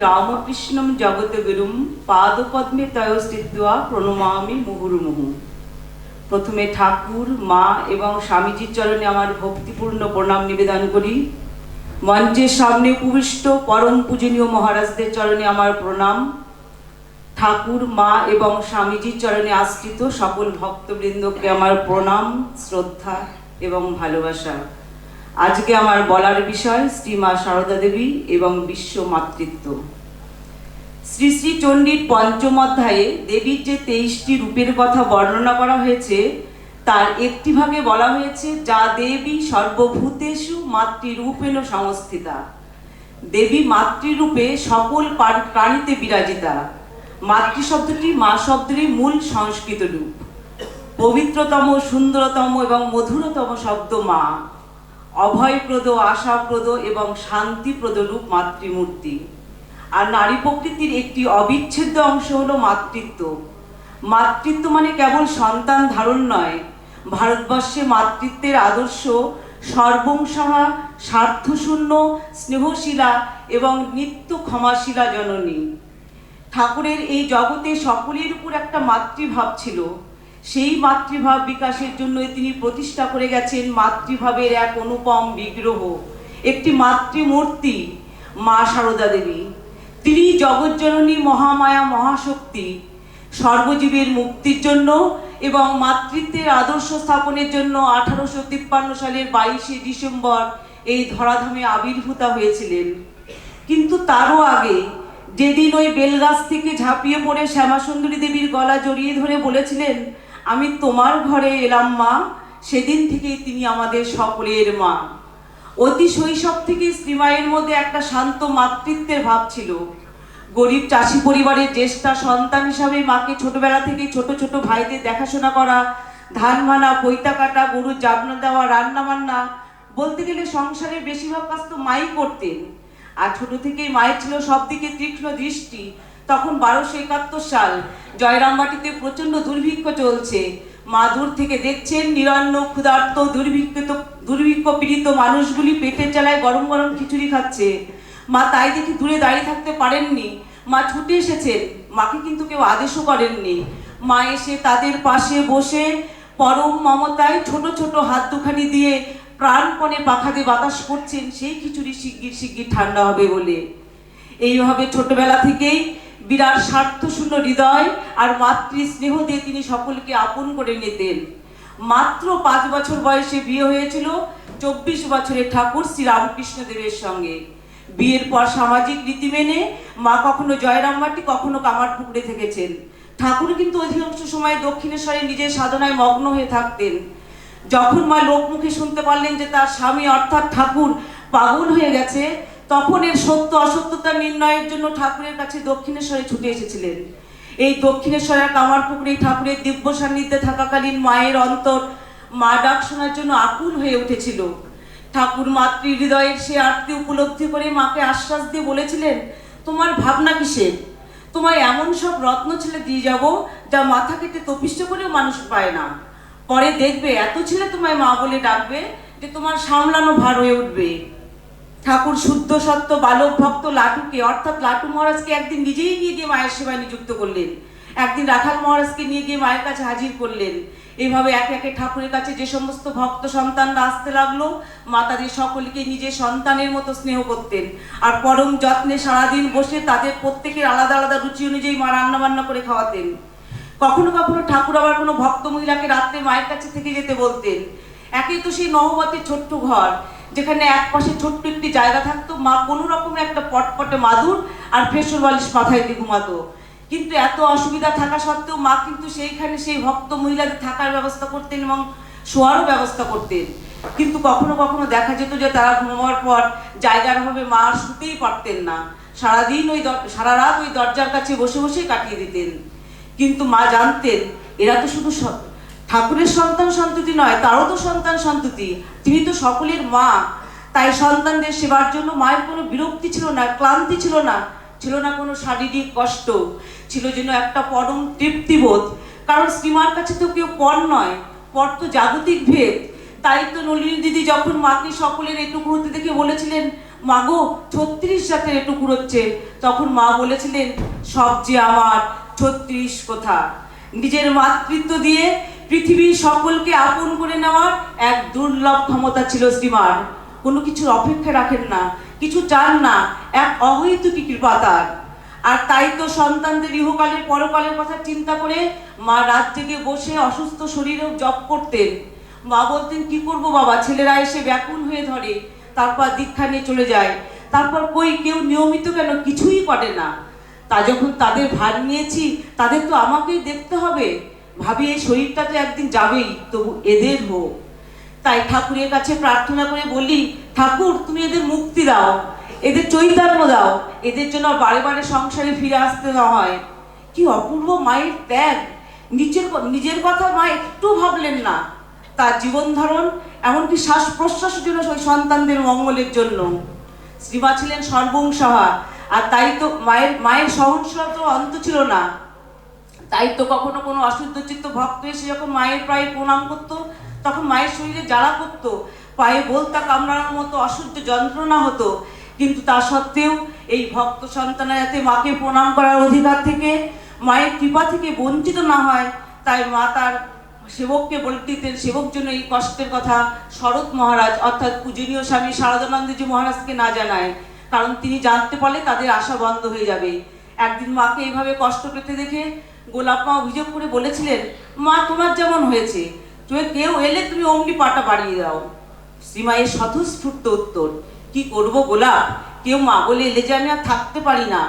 রামকৃষ্ণম জগতগুরুম পাদপদ্মে তয় স্থিত্বা প্রণমামি মুহুর্মুহু প্রথমে ঠাকুর মা এবং স্বামীজির চরণে আমার ভক্তিপূর্ণ প্রণাম নিবেদন করি। মঞ্চের সামনে উপবিষ্ট পরম পূজনীয় মহারাজদের চরণে আমার প্রণাম। ঠাকুর, মা এবং স্বামীজির চরণে আশ্রিত সকল ভক্তবৃন্দকে আমার প্রণাম, শ্রদ্ধা এবং ভালোবাসা। আজকে আমার বলার বিষয় শ্রী মা সারদা দেবী এবং বিশ্ব মাতৃত্ব। শ্রী শ্রী চণ্ডীর পঞ্চম অধ্যায়ে দেবীর যে তেইশটি রূপের কথা বর্ণনা করা হয়েছে, তার একটি ভাগে বলা হয়েছে, যা দেবী সর্বভূতেষু মাতৃরূপেণ সংস্থিতা। দেবী মাতৃরূপে সকল প্রাণীতে বিরাজিতা। মাতৃ শব্দটি মা শব্দেরই মূল সংস্কৃত রূপ। পবিত্রতম, সুন্দরতম এবং মধুরতম শব্দ মা। অভয়প্রদ, আশাপ্রদ এবং শান্তিপ্রদ রূপ মাতৃমূর্তি। আর নারী প্রকৃতির একটি অবিচ্ছেদ্য অংশ হলো মাতৃত্ব। মাতৃত্ব মানে কেবল সন্তান ধারণ নয়, ভারতবর্ষে মাতৃত্বের আদর্শ সর্বংসহা স্বার্থশূন্য, স্নেহশীলা এবং নিত্য ক্ষমাশীলা জননী। ঠাকুরের এই জগতে সকলের উপর একটা মাতৃভাব ছিল। সেই মাতৃভাব বিকাশের জন্যই তিনি প্রতিষ্ঠা করে গেছেন মাতৃভাবের এক অনুপম বিগ্রহ, একটি মাতৃমূর্তি, মা সারদা দেবী। তিনি জগজ্জননী মহামায়া মহাশক্তি সর্বজীবের মুক্তির জন্য এবং মাতৃত্বের আদর্শ স্থাপনের জন্য আঠারোশো তিপ্পান্ন সালের বাইশে ডিসেম্বর এই ধরাধামে আবির্ভূতা হয়েছিলেন। কিন্তু তারও আগে যেদিন ওই বেলগাছ থেকে ঝাঁপিয়ে পড়ে শ্যামাসুন্দরী দেবীর গলা জড়িয়ে ধরে বলেছিলেন আমি তোমার ঘরে এলাম, মা। সেদিন থেকেই তিনি আমাদের সকলের মা। অতি শৈশব থেকে শ্রীমায়ের মধ্যে একটা শান্ত মাতৃত্বের ভাব ছিল। গরিব চাষি পরিবারের জ্যেষ্ঠা সন্তান হিসাবে মাকে ছোটবেলা থেকে ছোট ছোট ভাইদের দেখাশোনা করা, ধান ভানা, পৈতা কাটা, গরুর জাবনা দেওয়া, রান্না বান্না, বলতে গেলে সংসারের বেশিরভাগ কাজ তো মাই করতেন। আর ছোট থেকেই মায়ের ছিল সব দিকে তীক্ষ্ণ দৃষ্টি তখন বারোশো একাত্তর সাল জয়রামবাটিতে প্রচণ্ড দুর্ভিক্ষ চলছে। মা দূর থেকে দেখছেন নিরন্ন, ক্ষুধার্ত, দুর্ভিক্ষিত, দুর্ভিক্ষ পীড়িত মানুষগুলি পেটের জ্বালায় গরম গরম খিচুড়ি খাচ্ছে। মা তাই দেখে দূরে দাঁড়িয়ে থাকতে পারেননি। মা ছুটে এসেছেন। মাকে কিন্তু কেউ আদেশও করেননি। মা এসে তাদের পাশে বসে পরম মমতায় ছোট ছোট হাত দুখানি দিয়ে প্রাণপণে পাখা দিয়ে বাতাস করছেন। সেই খিচুড়ি শিগগির শিগগির ঠান্ডা হবে বলে। এইভাবে ছোটবেলা থেকেই বিরাট স্বার্থশূন্য হৃদয় আর মাতৃ স্নেহ দিয়ে তিনি সকলকে আপন করে নিতেন। মাত্র পাঁচ বছর বয়সে বিয়ে হয়েছিল চব্বিশ বছরের ঠাকুর শ্রী রামকৃষ্ণ দেবের সঙ্গে। বিয়ের পর সামাজিক রীতি মেনে মা কখনো জয়রামবাটি কখনো কামার কামারপুকুরে থেকেছেন। ঠাকুর কিন্তু অধিকাংশ সময় দক্ষিণেশ্বরে নিজের সাধনায় মগ্ন হয়ে থাকতেন। যখন মা লোকমুখে শুনতে পারলেন যে তার স্বামী অর্থাৎ ঠাকুর পাগল হয়ে গেছে তখন এর সত্য অসত্যতা নির্ণয়ের জন্য ঠাকুরের কাছে দক্ষিণেশ্বরে ছুটে এসেছিলেন। এই দক্ষিণেশ্বরের কামারপুকুরে ঠাকুরের দিব্য সান্নিধ্যে থাকাকালীন মায়ের অন্তর মা ডাক শোনার জন্য আকুল হয়ে উঠেছিল। ঠাকুর মাতৃ হৃদয়ের সে আরতি উপলব্ধি করে মাকে আশ্বাস দিয়ে বলেছিলেন, তোমার ভাবনা কিসের তোমায় এমন সব রত্ন ছেলে দিয়ে যাব যা মাথা কেটে তপিষ্ট করেও মানুষ পায় না। পরে দেখবে এত ছেলে তোমায় মা বলে ডাকবে যে তোমার সামলানো ভার হয়ে উঠবে। ঠাকুর শুদ্ধ, সত্য, বালক, ভক্ত, লাটুকে। অর্থাৎ লাটু মহারাজকে একদিন নিজেই নিয়ে গিয়ে মায়ের সেবায় নিযুক্ত করলেন। একদিন রাখাল মহারাজকে নিয়ে গিয়ে মায়ের কাছে হাজির করলেন। এইভাবে একে একে ঠাকুরের কাছে যে সমস্ত ভক্ত সন্তানরা আসতে লাগল মা সকলকে নিজের সন্তানের মতো স্নেহ করতেন। আর পরম যত্নে সারাদিন বসে তাদের প্রত্যেকের আলাদা আলাদা রুচি অনুযায়ী মা রান্নাবান্না করে খাওয়াতেন। কখনো কখনো ঠাকুর আবার কোনো ভক্ত মহিলাকে রাত্রে মায়ের কাছে থেকে যেতে বলতেন। একই তো সেই নহবতের ছোট্ট ঘর। যেখানে এক পাশে ছোট্ট একটি জায়গা থাকতো, মা কোনো রকমের একটা পটপটে মাদুর আর ফেসর বালিশ মাথায় দিয়ে ঘুমাতো। কিন্তু এত অসুবিধা থাকা সত্ত্বেও মা কিন্তু সেইখানে সেই ভক্ত মহিলাদের থাকার ব্যবস্থা করতেন এবং শোয়ারও ব্যবস্থা করতেন। কিন্তু কখনো কখনো দেখা যেত যে তারা ঘুমাবার পর জায়গার অভাবে মা শুতেই পারতেন না। সারাদিন ওই সারা রাত ওই দরজার কাছে বসে বসেই কাটিয়ে দিতেন। কিন্তু মা জানতেন, এরা তো শুধু ঠাকুরের সন্তান সন্ততি নয়, তারও তো সন্তান সন্ততি। তিনি তো সকলের মা। তাই সন্তানদের সেবার জন্য মায়ের কোনো বিরক্তি ছিল না, ক্লান্তি ছিল না। ছিল না কোনো শারীরিক কষ্ট। ছিল যেন একটা পরম তৃপ্তিবোধ। কারণ শ্রীমার কাছে তো কেউ পর নয়, পর তো জাগতিক ভেদ। তাই তো নলিনী দিদি যখন মাকে সকলের এটুকু হতে দেখে বলেছিলেন মাগো ছত্রিশ জাতের একটু কুড়োচ্ছে তখন মা বলেছিলেন, সব যে আমার, ছত্রিশ কথা? নিজের মাতৃত্ব দিয়ে পৃথিবীর সকলকে আপন করে নেওয়ার এক দুর্লভ ক্ষমতা ছিল শ্রীমার কোনো কিছুর অপেক্ষা রাখেন না, কিছু চান না, এক অহৈতুকী কৃপা তার। আর তাই তো সন্তানদের ইহকালের পরকালের কথা চিন্তা করে মা রাত জেগে বসে অসুস্থ শরীরেও জপ করতেন। মা বলতেন, কি করব বাবা? ছেলেরা এসে ব্যাকুল হয়ে ধরে, তারপর দীক্ষা নিয়ে চলে যায়। তারপর কই, কেউ নিয়মিত কেন কিছুই করে না? তা যখন তাদের ভার নিয়েছি, তাদের তো আমাকেই দেখতে হবে। ভাবি, এই শরীরটা তো একদিন যাবেই, তবু এদের হোক তাই ঠাকুরের কাছে প্রার্থনা করে বলি, ঠাকুর, তুমি এদের মুক্তি দাও, এদের চৈতন্য দাও, এদের জন্য বারে বারে সংসারে ফিরে আসতে না হয়। কি অপূর্ব মায়ের ত্যাগ! নিজের নিজের কথা মা একটু ভাবলেন না। তার জীবন ধারণ, এমনকি শ্বাস প্রশ্বাসের জন্য ওই সন্তানদের মঙ্গলের জন্য। শ্রীমা ছিলেন সর্বংসাহা আর তাই তো মায়ের মায়ের সহনশীলতার অন্ত ছিল না। তাই তো কখনো কোনো অশুদ্ধ চিত্ত ভক্ত এসে যখন মায়ের প্রায় প্রণাম করতো, তখন মায়ের শরীরে জ্বালা করতো। পায়ে বলতা কামড়ানোর মতো অসহ্য যন্ত্রণা হতো। কিন্তু তা সত্ত্বেও এই ভক্ত সন্তানা যাতে মাকে প্রণাম করার অধিকার থেকে, মায়ের কৃপা থেকে বঞ্চিত না হয়, তাই মা তার সেবককে বলে দিতেন, সেবক জন্য এই কষ্টের কথা শরৎ মহারাজ, অর্থাৎ পূজনীয় স্বামী শারদানন্দজি মহারাজকে না জানায়। কারণ তিনি জানতে পারলে তাদের আশা বন্ধ হয়ে যাবে। একদিন মাকে এইভাবে কষ্ট পেতে দেখে গোলাপ মা অভিযোগ করে বলেছিলেন, মা, তোমার যেমন হয়েছে, তুমি কেউ এলে তুমি অমনি পাটা বাড়িয়ে দাও। শ্রীমায়ের স্বতঃস্ফূর্ত উত্তর, কি করব গোলাপ? কেউ মা বলে এলে যে আমি আর থাকতে পারি না।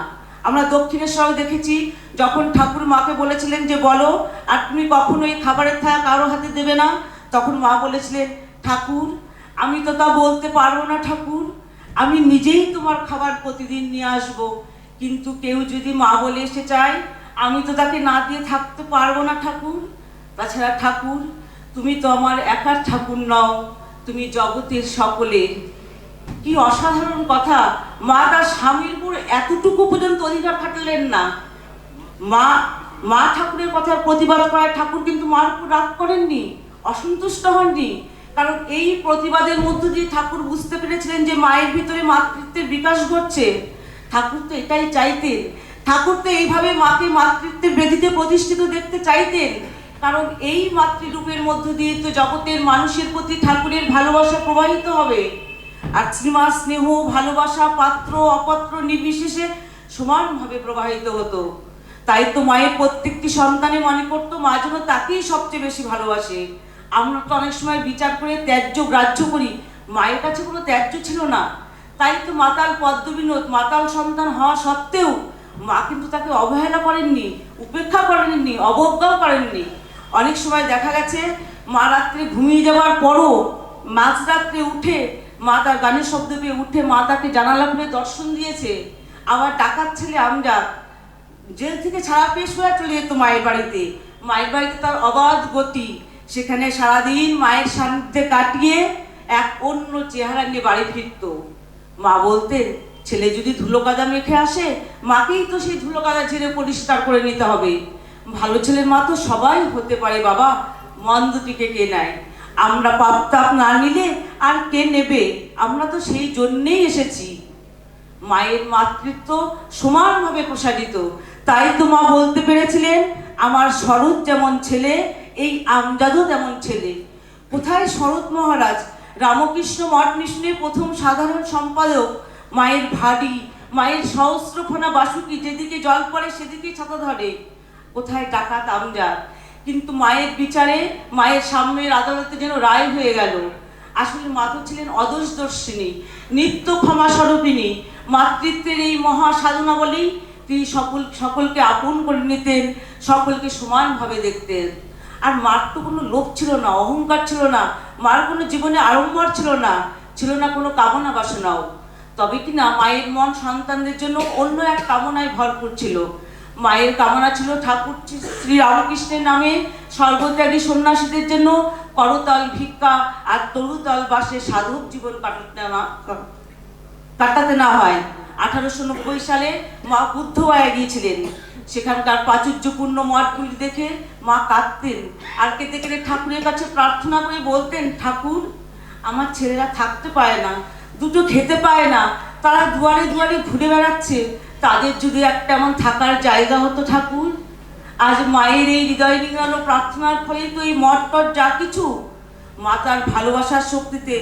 আমরা দক্ষিণেশ্বরে দেখেছি, যখন ঠাকুর মাকে বলেছিলেন যে, বলো, আর তুমি কখনো এই খাবারের থাকা কারও হাতে দেবে না? তখন মা বলেছিলেন, ঠাকুর, আমি তো তা বলতে পারব না ঠাকুর। আমি নিজেই তোমার খাবার প্রতিদিন নিয়ে আসব। কিন্তু কেউ যদি মা বলে এসে চায় আমি তো তাকে না দিয়ে থাকতে পারব না ঠাকুর। তাছাড়া ঠাকুর, তুমি তো আমার একার ঠাকুর নও, তুমি জগতের সকলে। কি অসাধারণ কথা। মা তার স্বামীর উপর এতটুকু পর্যন্ত অধিকার খাটালেন না। মা মা ঠাকুরের কথা প্রতিবাদ করায় ঠাকুর কিন্তু মার উপর রাগ করেননি, অসন্তুষ্ট হননি। কারণ এই প্রতিবাদের মধ্য দিয়ে ঠাকুর বুঝতে পেরেছিলেন যে মায়ের ভিতরে মাতৃত্বের বিকাশ ঘটছে। ঠাকুর তো এটাই চাইতেন। ঠাকুর তো এইভাবে মাকে মাতৃত্বের বেদিতে প্রতিষ্ঠিত দেখতে চাইতেন। কারণ এই মাতৃরূপের মধ্য দিয়ে তো জগতের মানুষের প্রতি ঠাকুরের ভালোবাসা প্রবাহিত হবে। আর শ্রীমার স্নেহ, ভালোবাসা, পাত্র, অপাত্র নির্বিশেষে সমানভাবে প্রবাহিত হতো। তাই তো মায়ের প্রত্যেকটি সন্তানে মনে করতো মা যেন তাকেই সবচেয়ে বেশি ভালোবাসে। আমরা তো অনেক সময় বিচার করে ত্যায্য গ্রাহ্য করি। মায়ের কাছে কোনো ত্যায্য ছিল না। তাই তো মাতাল পদ্মবিনোদ, মাতাল সন্তান হওয়া সত্ত্বেও মা কিন্তু তাকে অবহেলা করেননি, উপেক্ষা করেননি, অবজ্ঞাও করেননি। অনেক সময় দেখা গেছে, মা রাত্রে ঘুমিয়ে যাওয়ার পরও মাঝরাত্রে উঠে মা তার গানের শব্দ পেয়ে উঠে মা তাকে জানালা খুলে দর্শন দিয়েছে। আবার ডাকাত ছেলে আমরা জেল থেকে ছাড়া পেয়ে সোয়া চলে যেত মায়ের বাড়িতে। মায়ের বাড়িতে তার অবাধ গতি, সেখানে সারাদিন মায়ের সান্নিধ্যে কাটিয়ে এক অন্য চেহারা নিয়ে বাড়ি ফিরত। মা বলতেন, ছেলে যদি ধুলো কাদা মেখে আসে, মাকেই তো সেই ধুলো কাদা ঝেড়ে পরিষ্কার করে নিতে হবে। ভালো ছেলের মা তো সবাই হতে পারে বাবা, মন্দটিকে কে নেয়? আমরা পাপ তাপ না নিলে আর কে নেবে? আমরা তো সেই জন্যেই এসেছি। মায়ের মাতৃত্ব সমানভাবে প্রসারিত। তাই তো মা বলতে পেরেছিলেন, আমার শরৎ যেমন ছেলে, এই আমজাদও তেমন ছেলে। কোথায় শরৎ মহারাজ? রামকৃষ্ণ মঠ মিশনের প্রথম সাধারণ সম্পাদক মায়ের ভারী মায়ের সহস্রফোনা বাসুকি যেদিকে জল পড়ে সেদিকেই ছাতা ধরে। কোথায় টাকা আমজাদ কিন্তু মায়ের বিচারে, মায়ের সামনের আদালতে যেন রায় হয়ে গেল। আসলে মা তো ছিলেন অদোষদর্শিনী, নিত্য ক্ষমা স্বরূপিনী মাতৃত্বের এই মহা সাধনা বলেই তিনি সকল, সকলকে আপন করে নিতেন, সকলকে সমানভাবে দেখতেন। আর মার তো কোনো লোভ ছিল না, অহংকার ছিল না, মার কোনো জীবনে আড়ম্বর ছিল না ছিল না কোনো কামনা বাসনাও। তবে কি না মায়ের মন সন্তানদের জন্য অন্য এক কামনায় ভরপুর ছিল। মায়ের কামনা ছিল ঠাকুর শ্রী রামকৃষ্ণের নামে সর্বত্যাগী সন্ন্যাসীদের জন্য করতল, ভিক্ষা আর তরুতল বাসে সাধক জীবন কাটাতে না কাটাতে না হয়। আঠারোশো নব্বই সালে মা বুদ্ধগয়া গিয়েছিলেন। সেখানকার প্রাচুর্যপূর্ণ মঠগুলি দেখে মা কাঁদতেন। আর কেঁদে কেঁদে ঠাকুরের কাছে প্রার্থনা করে বলতেন, ঠাকুর, আমার ছেলেরা থাকতে পারে না, দুটো খেতে পায় না, তারা দুয়ারে দুয়ারে ঘুরে বেড়াচ্ছে। তাদের যদি একটা এমন থাকার জায়গা হতো ঠাকুর, আজ মায়ের এই হৃদয় নিগানো প্রার্থনার ফলেই তো এই মঠ যা কিছু। মাতার ভালোবাসার শক্তিতে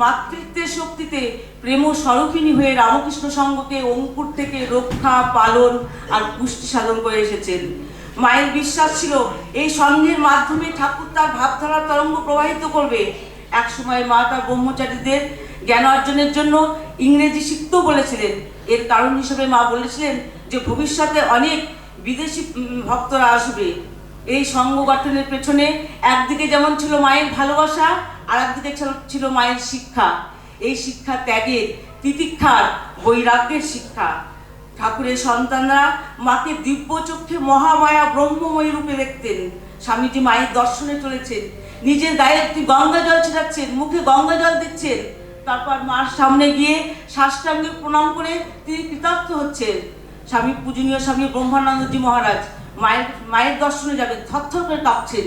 মাতৃত্বের শক্তিতে প্রেম স্বরূপিণী হয়ে রামকৃষ্ণ সঙ্গকে অঙ্কুর থেকে রক্ষা, পালন আর পুষ্টি সাধন করে এসেছেন। মায়ের বিশ্বাস ছিল, এই সঙ্গের মাধ্যমে ঠাকুর তার ভাবধারার তরঙ্গ প্রবাহিত করবে। একসময় মা তার ব্রহ্মচারীদের জ্ঞান অর্জনের জন্য ইংরেজি শিখতেও বলেছিলেন। এর কারণ হিসেবে মা বলেছিলেন যে, ভবিষ্যতে অনেক বিদেশি ভক্তরা আসবে। এই সঙ্গ গঠনের পেছনে একদিকে যেমন ছিল মায়ের ভালোবাসা আর একদিকে ছিল- মায়ের শিক্ষা। এই শিক্ষা ত্যাগের তিতিক্ষার বৈরাগ্যের শিক্ষা। ঠাকুরের সন্তানরা মাকে দিব্য চক্ষে মহামায়া ব্রহ্মময়ী রূপে দেখতেন। স্বামীজি মায়ের দর্শনে চলেছেন। নিজের গায়ে একটি গঙ্গা জল ছিটাচ্ছেন, মুখে গঙ্গা জল দিচ্ছেন। তারপর মার সামনে গিয়ে সাষ্টাঙ্গে প্রণাম করে তিনি কৃতার্থ হচ্ছেন। স্বামী পূজনীয় স্বামী ব্রহ্মানন্দজি মহারাজ মায়ের মায়ের দর্শনে যাবেন থরথর করে কাঁপছেন।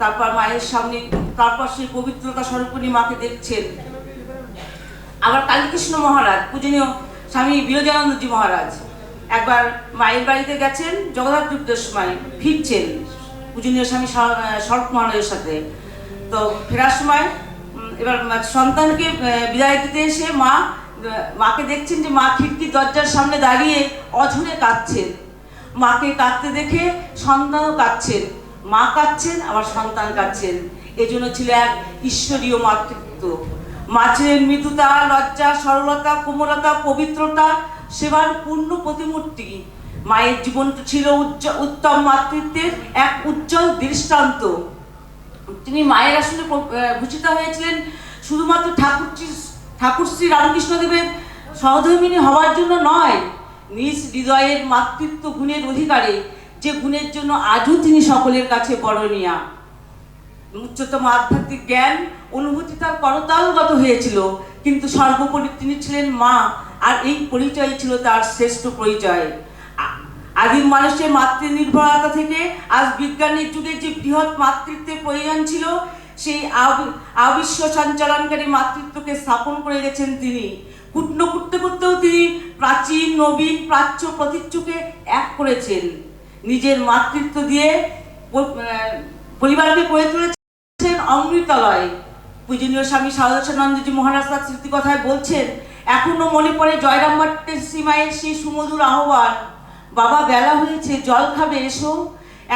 তারপর মায়ের সামনে, তারপর সেই পবিত্রতা স্বরূপিণী মাকে দেখছেন। আবার কালীকৃষ্ণ মহারাজ, পূজনীয় স্বামী বিরজানন্দজি মহারাজ। একবার মায়ের বাড়িতে গেছেন যুদ্ধের সময় ফিরছেন পূজনীয় স্বামী শরৎ মহারাজের সাথে। তো ফেরার সময় এবার সন্তানকে বিদায় দিতে এসে মা মাকে দেখছেন যে মা খিড়কির দরজার সামনে দাঁড়িয়ে অঝরে কাঁদছেন। মাকে কাঁদতে দেখে সন্তানও কাঁদছেন। মা কাঁদছেন, আবার সন্তান কাঁদছেন। এজন্য ছিল এক ঈশ্বরীয় মাতৃত্ব। মা ছিলেন মৃদুতা, লজ্জা, সরলতা, কোমলতা, পবিত্রতা, সেবার পূর্ণ প্রতিমূর্তি। মায়ের জীবন ছিল উত্তম মাতৃত্বের এক উজ্জ্বল দৃষ্টান্ত। তিনি মায়ের আসলে ভূষিত হয়েছিলেন। শুধুমাত্র ঠাকুর ঠাকুর শ্রী রামকৃষ্ণদেবের সহধর্মিনী হওয়ার জন্য নয় নিজ হৃদয়ের মাতৃত্ব গুণের অধিকারে, যে গুণের জন্য আজও তিনি সকলের কাছে বরণীয়া উচ্চতম আধ্যাত্মিক জ্ঞান, অনুভূতি তার করতালগত হয়েছিল, কিন্তু সর্বোপরি তিনি ছিলেন মা, আর এই পরিচয় ছিল তার শ্রেষ্ঠ পরিচয়। আদিম মানুষের মাতৃনির্ভরতা থেকে আজ বিজ্ঞানের যুগে যে বৃহৎ মাতৃত্বের প্রয়োজন ছিল, সেই আবি- আবিশ্ব সঞ্চালনকারী মাতৃত্বকে স্থাপন করে গেছেন তিনি। কুটনো করতে করতেও তিনি প্রাচীন, নবীন, প্রাচ্য প্রতীচ্যকে এক করেছেন। নিজের মাতৃত্ব দিয়ে পরিবারকে গড়ে তুলেছেন অমৃতালয়। পূজনীয় স্বামী সারদানন্দজি মহারাজ তার স্মৃতি কথায় বলছেন, এখনও মনে পড়ে জয়রাম ভট্টের সীমায়ের সেই সুমধুর আহ্বান। বাবা, বেলা হয়েছে, জল খাবে, এসো।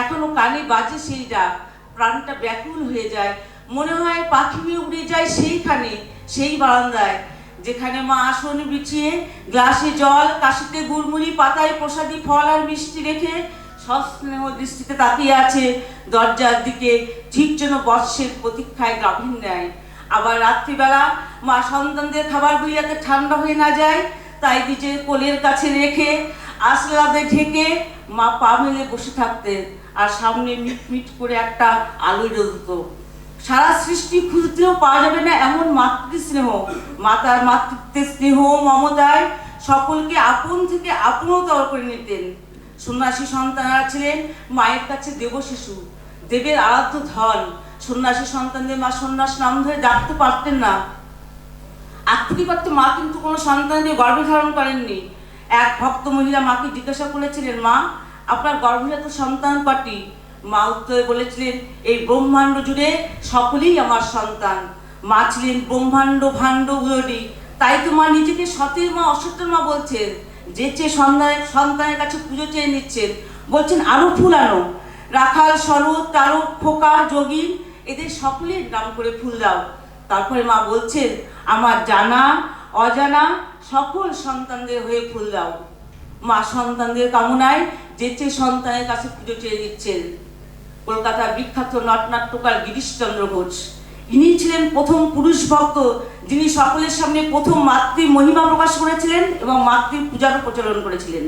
এখনও কানে বাজে সেই ডাক। প্রাণটা ব্যাকুল হয়ে যায়। মনে হয় পাখি উড়ে যায় সেইখানে, সেই বারান্দায়। যেখানে মা আসন বিছিয়ে গ্লাসে জল, কাশিতে গুড়মুড়ি, পাতায় প্রসাদী ফল আর মিষ্টি রেখে সস্নেহ দৃষ্টিতে তাকিয়ে আছে। দরজার দিকে ঠিক যেন বর্ষের প্রতীক্ষায় গাভীর নেয় আবার রাত্রিবেলা মা সন্তানদের খাবারগুলি যাতে ঠান্ডা হয়ে না যায়, তাই নিজের কোলের কাছে রেখে আসলাদে ঢেকে মা পা মেলে বসে থাকতেন। আর সামনে মিট মিট করে একটা আলো জ্বলত। সারা সৃষ্টি খুঁজতেও পাওয়া যাবে না এমন মাতৃ স্নেহ। মাতার মাতৃত্বের স্নেহ মমতায় সকলকে আপন থেকে আপনতর করে নিতেন। সন্ন্যাসী সন্তানরা ছিলেন মায়ের কাছে দেব শিশু দেবের আরাধ্য ধন। সন্ন্যাসী সন্তানদের মা সন্ন্যাস নাম ধরে ডাকতে পারতেন না। আত্মীয়পাত্র মা কিন্তু কোনো সন্তানদের গর্ভে ধারণ করেননি। এক ভক্ত মহিলা মাকে জিজ্ঞাসা করেছিলেন, মা, আপনার গর্ভজাত সন্তান কটি? মা উত্তরে বলেছিলেন, এই ব্রহ্মাণ্ড জুড়ে সকলেই আমার সন্তান। মা ছিলেন, ব্রহ্মাণ্ড ভাণ্ড উদরি তাই তো মা নিজেকে সতের মা অসত্যের মা বলছেন। যে চেয়ে সন্তানের সন্তানের কাছে পুজো চেয়ে নিচ্ছেন, বলছেন, আরও ফুল আনো। রাখাল, শরৎ, তারক, খোকা, যোগী, এদের সকলের নাম করে ফুল দাও। তারপরে মা বলছেন, আমার জানা, অজানা সকল সন্তানদের হয়ে ফুল দাও। মা সন্তানদের কামনায় যেচে সন্তানের কাছে পুজো চেয়ে দিচ্ছেন কলকাতার বিখ্যাত নটনাট্যকার গিরিশচন্দ্র ঘোষ। ইনি ছিলেন প্রথম পুরুষ ভক্ত, যিনি সকলের সামনে প্রথম মাতৃ মহিমা প্রকাশ করেছিলেন এবং মাতৃ পূজারও প্রচলন করেছিলেন।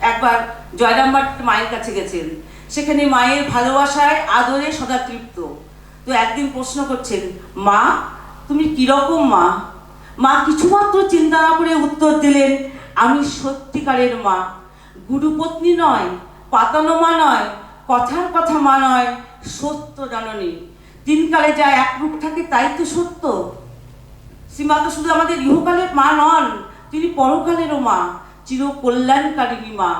একবার জয়রাম ভাট মায়ের কাছে গেছেন। সেখানে মায়ের ভালোবাসায়, আদরে সদা তৃপ্ত। তো একদিন প্রশ্ন করছেন, মা, তুমি কীরকম মা? মা কিছুমাত্র চিন্তা না করে উত্তর দিলেন, আমি সত্যিকারের মা। গুরুপত্নী নয়, পাতানো মা নয় কথার কথা মা নয়, সত্য জাননী। দিনকালে যা একরূপ থাকে তাই তো সত্য। শ্রীমা তো শুধু আমাদের ইহকালের মা নন, তিনি পরকালেরও মা চির কল্যাণকারিণী মা।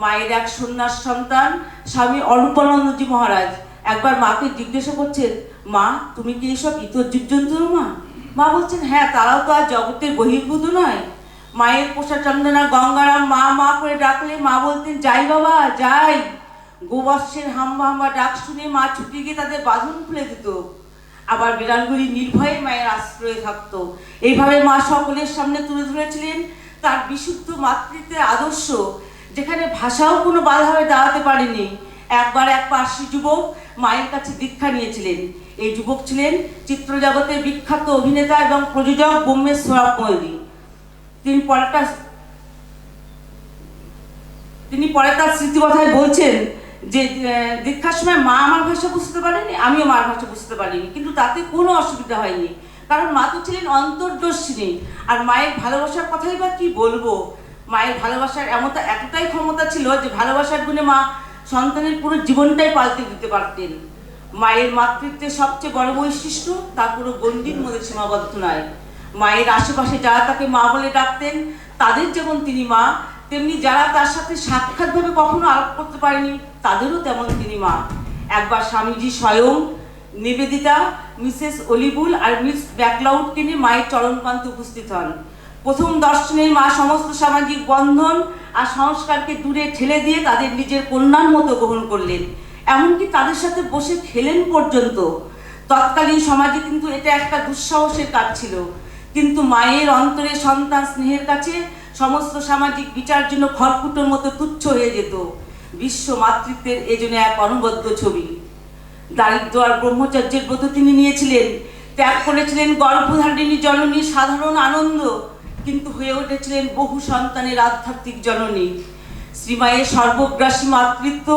মায়ের এক সন্ন্যাস সন্তান, স্বামী অরূপানন্দজি মহারাজ। একবার মাকে জিজ্ঞাসা করছেন, মা, তুমি কি এসব ইতর জীবজন্তুর মা? মা বলছেন হ্যাঁ তারাও তো আর জগতের বহির্ভূত নয়। মায়ের পোষা চন্দনা গঙ্গারাম মা মা করে ডাকলে মা বলতেন, যাই বাবা, যাই। গোবর্ষের হাম্বা হাম্বা ডাক শুনে মা ছুটে গিয়ে তাদের বাঁধন খুলে দিত। আবার বিড়ালগুলি নির্ভয়ে মায়ের আশ্রয়ে থাকতো। এইভাবে মা সকলের সামনে তুলে ধরেছিলেন তার বিশুদ্ধ মাতৃত্বের আদর্শ, যেখানে ভাষাও কোনো বাধা হয়ে দাঁড়াতে পারেনি। একবার এক পার্সি যুবক মায়ের কাছে দীক্ষা নিয়েছিলেন। এই যুবক ছিলেন চিত্রজগতের বিখ্যাত অভিনেতা এবং প্রযোজক বোম্বের সৌরভ মৈদি তিনি পরেরটা তিনি পরে তার স্মৃতিকথায় বলছেন যে দীক্ষার সময় মা আমার ভাষা বুঝতে পারেনি, আমিও মার ভাষা বুঝতে পারিনি। কিন্তু তাতে কোনো অসুবিধা হয়নি। কারণ মা তো ছিলেন অন্তর্দর্শিনী। আর মায়ের ভালোবাসার কথাই বা কি বলব? মায়ের ভালোবাসার এমনটা, এতটাই ক্ষমতা ছিল যে ভালোবাসার গুণে মা সন্তানের পুরো জীবনটাই পাল্টে দিতে পারতেন। মায়ের মাতৃত্বের সবচেয়ে বড় বৈশিষ্ট্য তা পুরো গণ্ডির মধ্যে সীমাবদ্ধ নয় মায়ের আশেপাশে যারা তাকে মা বলে ডাকতেন, তাদের যেমন তিনি মা তেমনি যারা তার সাথে সাক্ষাৎভাবে কখনো আলাপ করতে পারেনি, তাদেরও তেমন তিনি মা। একবার স্বামীজি স্বয়ং নিবেদিতা, মিসেস অলিবুল আর মিস ব্যাকলাউডকে নিয়ে মায়ের চরণপ্রান্তে উপস্থিত হন। প্রথম দর্শনে মা সমস্ত সামাজিক বন্ধন আর সংস্কারকে দূরে ঠেলে দিয়ে তাদের নিজের কন্যার মতো গ্রহণ করলেন। এমনকি তাদের সাথে বসে খেলেন পর্যন্ত। তৎকালীন সমাজে কিন্তু এটা একটা দুঃসাহসের কাজ ছিল। কিন্তু মায়ের অন্তরে সন্তান স্নেহের কাছে সমস্ত সামাজিক বিচার জন্য খড়কুটোর মতো তুচ্ছ হয়ে যেত। বিশ্ব মাতৃত্বের এজন্য এক অনবদ্য ছবি। দারিদ্র আর ব্রহ্মচর্যের ব্রত তিনি নিয়েছিলেন। ত্যাগ করেছিলেন গর্ভধারিণী জননী সাধারণ আনন্দ। কিন্তু হয়ে উঠেছিলেন বহু সন্তানের আধ্যাত্মিক জননী। শ্রীমায়ের সর্বগ্রাসী মাতৃত্ব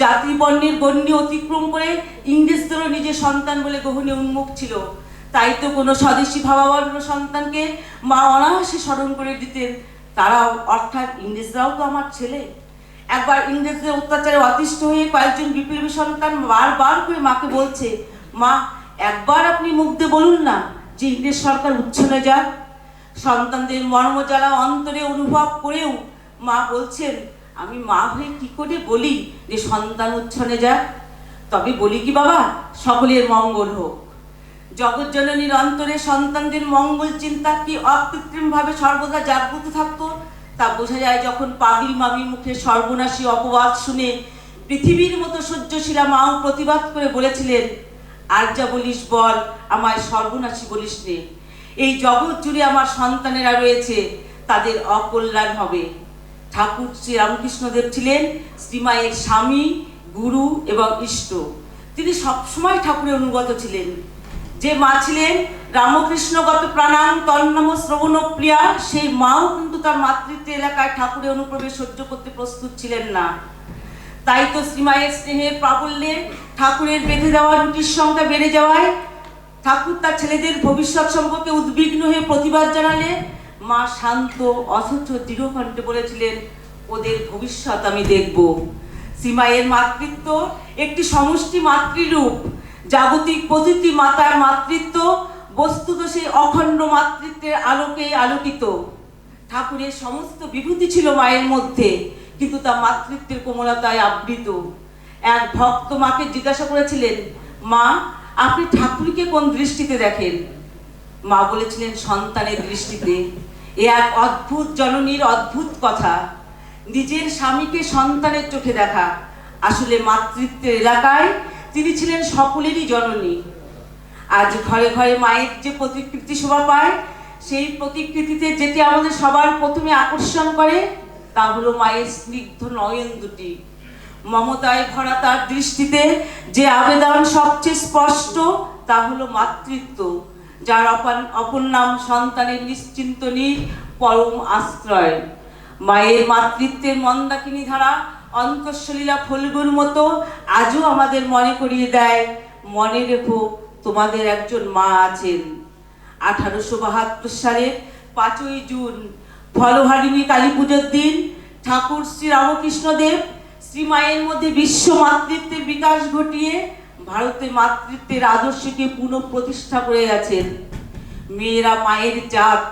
জাতি বর্ণের গণ্যে অতিক্রম করে ইংরেজদেরও নিজের সন্তান বলে গ্রহণে উন্মুখ ছিল। তাই তো কোনো স্বদেশী ভাবাবর্ণ সন্তানকে মা অনায়াসে স্মরণ করে দিতেন। তারাও, অর্থাৎ ইংরেজরাও তো আমার ছেলে। একবার ইংরেজদের অত্যাচারে অতিষ্ঠ হয়ে কয়েকজন বিপ্লবী সন্তান বারবার করে মাকে বলছে, মা, একবার আপনি মুখ দিয়ে বলুন না যে ইংরেজ সরকার উচ্ছনে যাক সন্তানদের মর্ম মর্মজ্বালা অন্তরে অনুভব করেও মা বলছেন, আমি মা হয়ে কি করে বলি যে সন্তান উচ্ছনে যাক তবে বলি কি বাবা, সকলের মঙ্গল হোক। জগৎজননীর অন্তরে সন্তানদের মঙ্গল চিন্তা কি অকৃত্রিমভাবে সর্বদা জাগ্রত থাকতো? তা বোঝা যায় যখন পাগলি মামির মুখে সর্বনাশী অপবাদ শুনে পৃথিবীর মতো সহ্যশীলা মাও প্রতিবাদ করে বলেছিলেন, আর যা বলিস বল, আমায় সর্বনাশী বলিস নে। এই জগৎ জুড়ে আমার সন্তানেরা রয়েছে, তাদের অকল্যাণ হবে। ঠাকুর শ্রী রামকৃষ্ণদেব ছিলেন শ্রীমায়ের স্বামী, গুরু এবং ইষ্ট। তিনি সবসময় ঠাকুরের অনুগত ছিলেন। যে মা ছিলেন রামকৃষ্ণগত প্রাণাং তন্নম শ্রবণ প্রিয়া, সেই মাও কিন্তু তার মাতৃত্ব এলাকায় ঠাকুরের অনুপ্রবেশ সহ্য করতে প্রস্তুত ছিলেন না। তাই তো শ্রীমায়ের স্নেহের প্রাবল্যে ঠাকুরের বেঁধে দেওয়া রুটির সংখ্যা বেড়ে যাওয়ায় ঠাকুর তার ছেলেদের ভবিষ্যৎ সম্পর্কে উদ্বিগ্ন হয়ে প্রতিবাদ জানালে মা শান্ত, অথচ দৃঢ়কণ্ঠে বলেছিলেন, ওদের ভবিষ্যৎ আমি দেখব। শ্রীমায়ের মাতৃত্ব একটি সমষ্টি মাতৃরূপ। জাগতিক প্রতিটি মাতার মাতৃত্ব, বস্তুত সেই অখণ্ড মাতৃত্বের আলোকে আলোকিত। ঠাকুরের সমস্ত বিভূতি ছিল মায়ের মধ্যে, কিন্তু তা মাতৃত্বের কোমলতায় আবৃত। এক ভক্ত মাকে জিজ্ঞাসা করেছিলেন, মা, আপনি ঠাকুরকে কোন দৃষ্টিতে দেখেন? মা বলেছিলেন, সন্তানের দৃষ্টিতে। এ এক অদ্ভুত জননীর অদ্ভুত কথা। নিজের স্বামীকে সন্তানের চোখে দেখা। আসলে মাতৃত্বের এলাকায় তিনি ছিলেন সকলেরই জননী। আজ ঘরে ঘরে মায়ের যে প্রতিকৃতি শোভা পায়, সেই প্রতিকৃতিতে যেটি আমাদের সবার প্রথমে আকর্ষণ করে, তা হলো মায়ের স্নিগ্ধ নয়ন দুটি। মমতায় ভরা তার দৃষ্টিতে যে আবেদন সবচেয়ে স্পষ্ট, তা হলো মাতৃত্ব, যার অপর অপর নাম সন্তানের নিশ্চিন্ত নীর পরম আশ্রয়। মায়ের মাতৃত্বের মন্দাকিনী ধারা অন্তঃসলীলা ফলগুর মতো আজও আমাদের মনে করিয়ে দেয়, মনে রেখো, তোমাদের একজন মা আছেন। আঠারোশো বাহাত্তর সালের পাঁচই জুন, ফলহারিণী কালী পুজোর দিন, ঠাকুর শ্রী রামকৃষ্ণদেব শ্রীমায়ের মধ্যে বিশ্ব মাতৃত্বের বিকাশ ঘটিয়ে ভারতে মাতৃত্বের আদর্শকে পুনঃ প্রতিষ্ঠা করে গেছেন। মেয়েরা মায়ের জাত,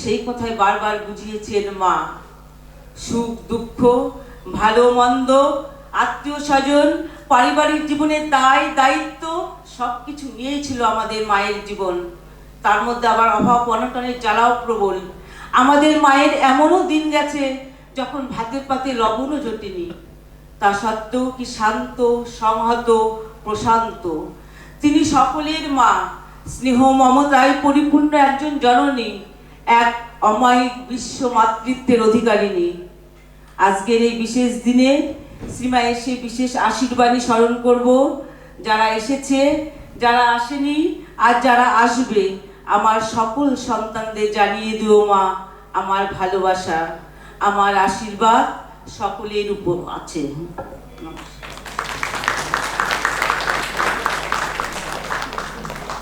সেই কথায় বারবার বুঝিয়েছেন মা। সুখ, দুঃখ ভালো মন্দ, আত্মীয় স্বজন, পারিবারিক জীবনে দায়, দায়িত্ব সব কিছু নিয়েই ছিল আমাদের মায়ের জীবন। তার মধ্যে আবার অভাব, অনটনের জ্বালাও প্রবল। আমাদের মায়ের এমনও দিন গেছে যখন ভাতের পাতে লবণও জটেনি। তা সত্ত্বেও কি শান্ত, সংহত, প্রশান্ত? তিনি সকলের মা। স্নেহ, মমতায় পরিপূর্ণ একজন জননী, এক অমায়িক বিশ্ব মাতৃত্বের অধিকারিণী। আজকের এই বিশেষ দিনে শ্রীমা এসে বিশেষ আশীর্বাণী স্মরণ করব। যারা এসেছে, যারা আসেনি, আর যারা আসবে, আমার সকল সন্তানদের জানিয়ে দিও মা, আমার ভালোবাসা, আমার আশীর্বাদ সকলের উপর আছে।